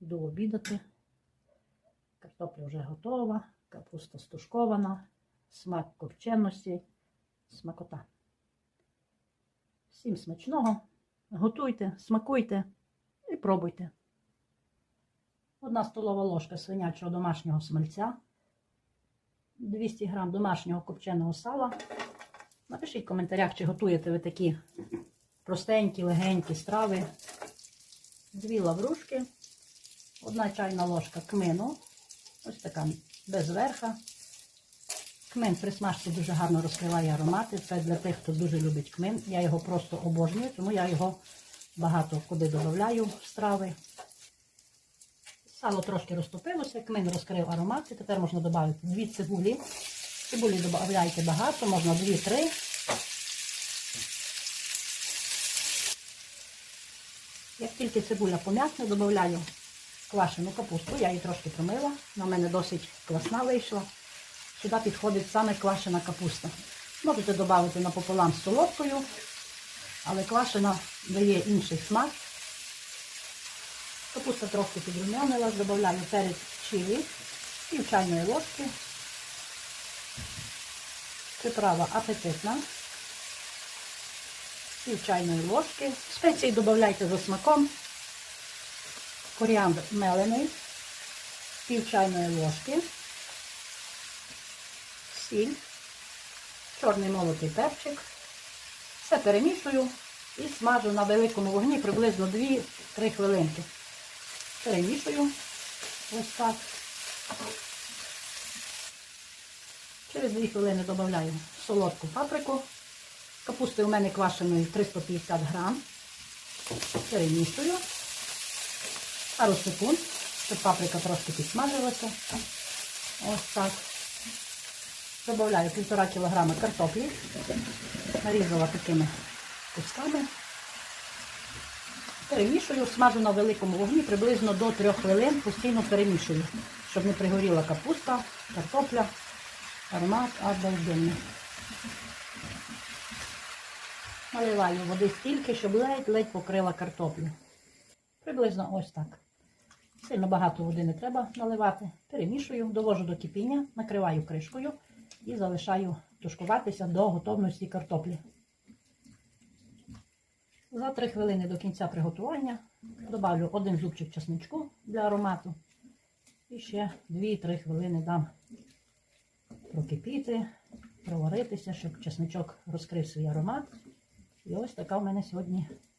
Йду обідати. Картопля вже готова, капуста стушкована, смак копченості, смакота. Всім смачного. Готуйте, смакуйте і пробуйте. Одна столова ложка свинячого домашнього смальця, 200 грам домашнього копченого сала. Напишіть в коментарях, чи готуєте ви такі простенькі, легенькі страви. Дві лаврушки, одна чайна ложка кмину, ось така без верха. Кмин при смажці дуже гарно розкриває аромати. Це для тих, хто дуже любить кмин. Я його просто обожнюю, тому я його багато куди додаю в страви. Сало трошки розтопилося, кмин розкрив аромат. І тепер можна додати дві цибулі. Цибулі додавайте багато, можна 2-3. Як тільки цибуля пом'якне, додаю квашену капусту. Я її трошки промила. В мене досить класна вийшла. Сюди підходить саме квашена капуста. Можете додати напополам з солодкою, але квашена дає інший смак. Капуста трохи підрумянилась, додаю перець чилі, пів чайної ложки. Приправа апетитна. Пів чайної ложки. Спеції додавайте за смаком. Коріандр мелений, пів чайної ложки, сіль, чорний молотий перчик. Все перемішую і смажу на великому вогні приблизно 2-3 хвилинки. Перемішую ось так. Через 2 хвилини додаю солодку паприку. Капусти у мене квашеної 350 грам. Перемішую. Пару секунд, щоб паприка трошки підсмажилася. Ось так. Добавляю 1,5 кг картоплі. Нарізала такими кусками. Перемішую, смажу на великому вогні приблизно до 3 хвилин, постійно перемішую, щоб не пригоріла капуста, картопля, аромат обалденний. Наливаю води стільки, щоб ледь-ледь покрила картоплю. Приблизно ось так. Сильно багато води не треба наливати. Перемішую, довожу до кипіння, накриваю кришкою і залишаю тушкуватися до готовності картоплі. За 3 хвилини до кінця приготування добавлю один зубчик чесничку для аромату. І ще 2-3 хвилини дам прокипіти, проваритися, щоб чесничок розкрив свій аромат. І ось така в мене сьогодні